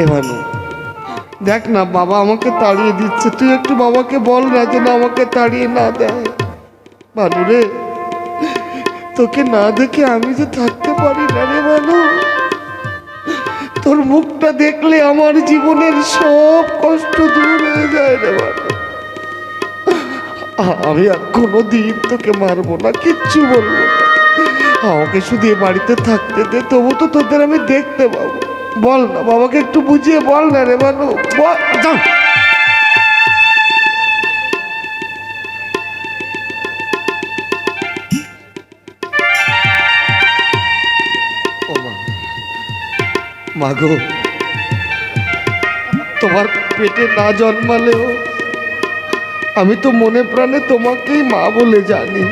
এ দেখ না, বাবা আমাকে তাড়িয়ে দিচ্ছে। তুই একটু বাবাকে বল না যেন আমাকে তাড়িয়ে না দেয়। ভানু রে, তোকে না দেখে আমি যে থাকতে পারি না রে ভানু। তোর মুখটা দেখলে আমার জীবনের সব কষ্ট দূর হয়ে যায় রে ভানু। আমি আর কোনো দিন তোকে মারবো না, কিচ্ছু বলব না। আমাকে শুধু এ বাড়িতে থাকতে দে, তবু তো তোদের আমি দেখতে পাবো। বল না বাবাকে একটু বুঝিয়ে বল না রে মানু বল যাও। মাগো তোমার পেটে না জন্মালেও আমি তো মনে প্রাণে তোমাকেই মা বলে জানি